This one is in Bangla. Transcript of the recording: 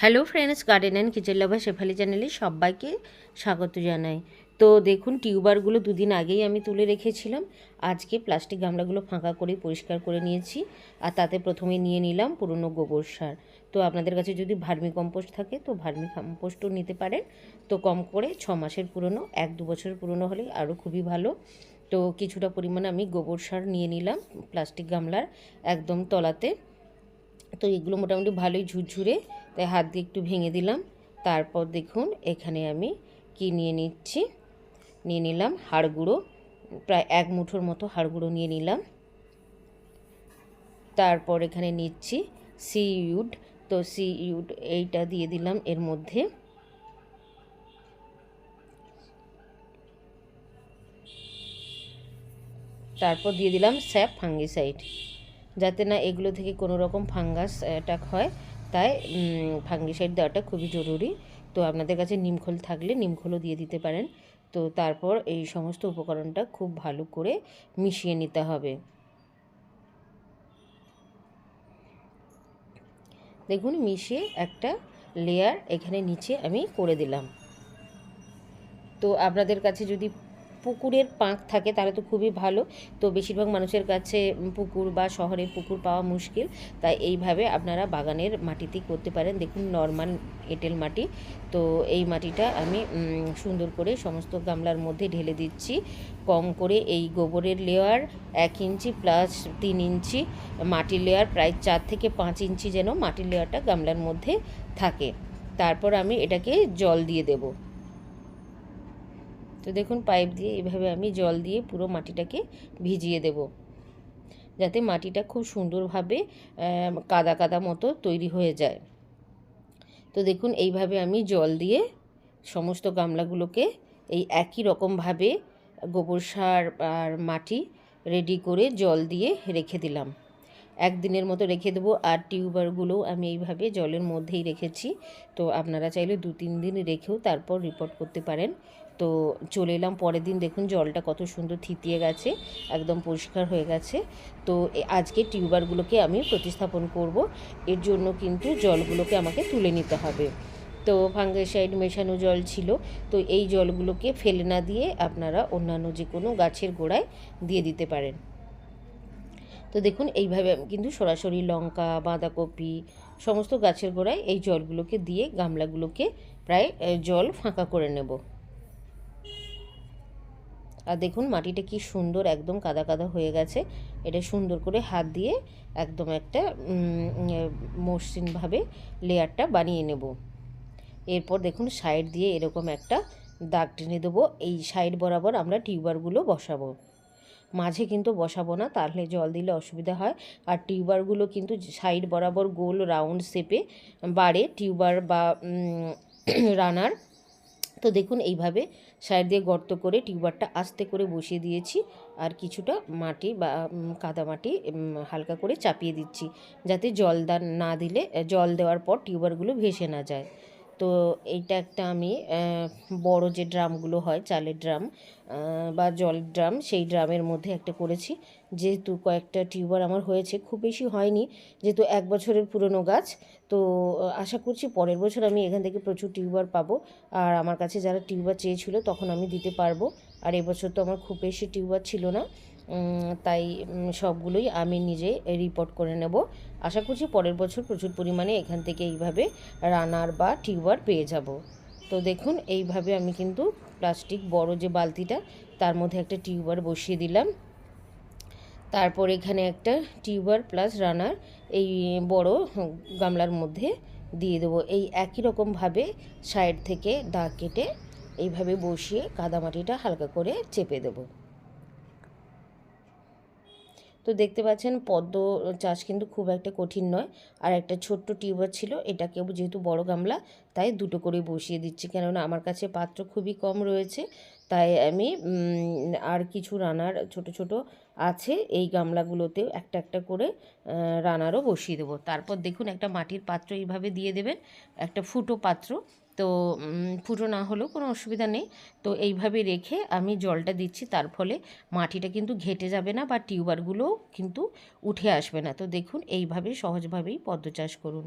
Hello friends garden and kitchen lover Shefali চ্যানেলে সবাইকে স্বাগত জানাই। তো দেখুন টিউবারগুলো দুদিন আগেই আমি তুলে রেখেছিলাম। আজকে প্লাস্টিক গামলাগুলো ফাঁকা করে পরিষ্কার করে নিয়েছি আর তাতে প্রথমে নিয়ে নিলাম পুরনো গোবর সার। তো আপনাদের কাছে যদি ভার্মি কম্পোস্ট থাকে তো ভার্মি কম্পোস্টও নিতে পারেন। তো কম করে ছ মাসের পুরনো, এক দু বছরের পুরনো হলে আরও খুবই ভালো। তো কিছুটা পরিমাণে আমি গোবর সার নিয়ে নিলাম প্লাস্টিক গামলার একদম তলাতে। তো এগুলো মোটামুটি ভালোই ঝুরঝুরে তাই হাত দিয়ে একটু ভেঙে দিলাম। তারপর দেখুন, এখানে আমি কি নিয়ে নিচ্ছি? নিয়ে নিলাম হাড় গুঁড়ো, প্রায় এক মুঠোর মতো হাড় গুঁড়ো নিয়ে নিলাম। তারপর এখানে নিচ্ছি সি ইউড। তো সি ইউড এইটা দিয়ে দিলাম এর মধ্যে। তারপর দিয়ে দিলাম স্যাপ ফাঙ্গিসাইড। যাতে না এগুলো থেকে কোনো রকম ফাঙ্গাস অ্যাটাক হয় তাই ফাঙ্গিসাইড দেওয়াটা খুবই জরুরি। তো আপনাদের কাছে নিমখোল থাকলে নিমখোলও দিয়ে দিতে পারেন। তো তারপর এই সমস্ত উপকরণটা খুব ভালো করে মিশিয়ে নিতে হবে। দেখুন, মিশিয়ে একটা লেয়ার এখানে নিচে আমি করে দিলাম। তো আপনাদের কাছে যদি পুকুরের পাঁক থাকে তাহলে তো খুবই ভালো। তো বেশিরভাগ মানুষের কাছে পুকুর বা শহরে পুকুর পাওয়া মুশকিল। তাই এইভাবে আপনারা বাগানের মাটিতেই করতে পারেন। দেখুন নর্মাল এঁটেল মাটি। তো এই মাটিটা আমি সুন্দর করে সমস্ত গামলার মধ্যে ঢেলে দিচ্ছি। কম করে এই গোবরের লেয়ার এক ইঞ্চি প্লাস তিন ইঞ্চি মাটির লেয়ার প্রায় চার থেকে পাঁচ ইঞ্চি যেন মাটির লেয়ারটা গামলার মধ্যে থাকে। তারপর আমি এটাকে জল দিয়ে দেবো। তো দেখুন, পাইপ দিয়ে এভাবে আমি জল দিয়ে পুরো মাটিটাকে ভিজিয়ে দেব। যাতে মাটিটা খুব সুন্দরভাবে কাদা কাদা মতো তৈরি হয়ে যায়। তো দেখুন, এইভাবে আমি জল দিয়ে সমস্ত গামলাগুলোকে এই একই রকমভাবে গোবর সার আর মাটি রেডি করে জল দিয়ে রেখে দিলাম। একদিনের মতো রেখে দেবো, আর টিউবারগুলোও আমি এইভাবে জলের মধ্যেই রেখেছি। তো আপনারা চাইলে দু তিন দিন রেখেও তারপর রিপোর্ট করতে পারেন। তো চলে এলাম পরের দিন। দেখুন জলটা কত সুন্দর থিতিয়ে গেছে, একদম পরিষ্কার হয়ে গেছে। তো আজকে টিউবারগুলোকে আমি প্রতিস্থাপন করব। এর জন্য কিন্তু জলগুলোকে আমাকে তুলে নিতে হবে। তো ফাঙ্গিসাইড মেশানো জল ছিল, তো এই জলগুলোকে ফেলে না দিয়ে আপনারা অন্যান্য যে কোনো গাছের গোড়ায় দিয়ে দিতে পারেন। তো দেখুন এইভাবে আমি কিন্তু সরাসরি লঙ্কা, বাঁধাকপি, সমস্ত গাছের গোড়ায় এই জলগুলোকে দিয়ে গামলাগুলোকে প্রায় জল ফাঁকা করে নেব। আর দেখুন মাটিটা কি সুন্দর একদম কাদা কাদা হয়ে গেছে। এটা সুন্দর করে হাত দিয়ে একদম একটা মসৃণভাবে লেয়ারটা বানিয়ে নেব। এরপর দেখুন সাইড দিয়ে এরকম একটা দাগ টেনে দেবো। এই সাইড বরাবর আমরা টিউবারগুলো বসাবো। মাঝে কিন্তু বসাবো না, তাহলে জল দিলে অসুবিধা হয়। আর টিউবারগুলো কিন্তু সাইড বরাবর গোল রাউন্ড শেপে বাড়ে। টিউবার বা রানার তো দেখুন, এইভাবে সাইড দিয়ে গর্ত করে টিউবারটা আস্তে করে বসিয়ে দিয়েছি আর কিছুটা মাটি বা কাদা মাটি হালকা করে চাপিয়ে দিচ্ছি, যাতে জল না দিলে জল দেওয়ার পর টিউবারগুলো ভেসে না যায়। তো এইটা একটা আমি বড় যে ড্রামগুলো হয়, চালের ড্রাম বা জলের ড্রাম, সেই ড্রামের মধ্যে একটা করেছি। যেহেতু কয়েকটা টিউবার আমার হয়েছে, খুব বেশি হয়নি, যেহেতু এক বছরের পুরনো গাছ, তো আশা করছি পরের বছর আমি এখান থেকে প্রচুর টিউবার পাবো। আর আমার কাছে যারা টিউবার চেয়েছিল, তখন আমি দিতে পারব। আর এবছর তো আমার খুব বেশি টিউবার ছিল না। তাই সবগুলোই আমি নিজে রিপোর্ট করে নেব। আশা করছি পরের বছর প্রচুর পরিমাণে এখান থেকে এইভাবে রানার বা টিউবার পেয়ে যাব। তো দেখুন, এইভাবে আমি কিন্তু প্লাস্টিক বড় যে বালতিটা, তার মধ্যে একটা টিউবার বসিয়ে দিলাম। তারপর এখানে একটা টিউবার প্লাস রানার এই বড় গামলার মধ্যে দিয়ে দেবো। এই একই রকমভাবে সাইড থেকে দাগ কেটে এইভাবে বসিয়ে কাদামাটিটা হালকা করে চেপে দেবো। তো দেখতে পাচ্ছেন পদ্ম চাষ কিন্তু খুব একটা কঠিন নয়। আর একটা ছোট্ট টিউবার ছিল, এটাকে যেহেতু বড় গামলা, তাই দুটো করে বসিয়ে দিচ্ছি। কেননা আমার কাছে পাত্র খুবই কম রয়েছে, তাই আমি আর কিছু রানার ছোট ছোট আছে, এই গামলাগুলোতেও একটা একটা করে রানারও বসিয়ে দেবো। তারপর দেখুন একটা মাটির পাত্র এইভাবে দিয়ে দেবেন, একটা ফুটো পাত্র। তো ফুটো না হলেও কোনো অসুবিধা নেই। তো এইভাবে রেখে আমি জলটা দিচ্ছি, তার ফলে মাটিটা কিন্তু ঘেটে যাবে না বা টিউবারগুলোও কিন্তু উঠে আসবে না। তো দেখুন, এইভাবে সহজভাবেই পদ্ম চাষ করুন।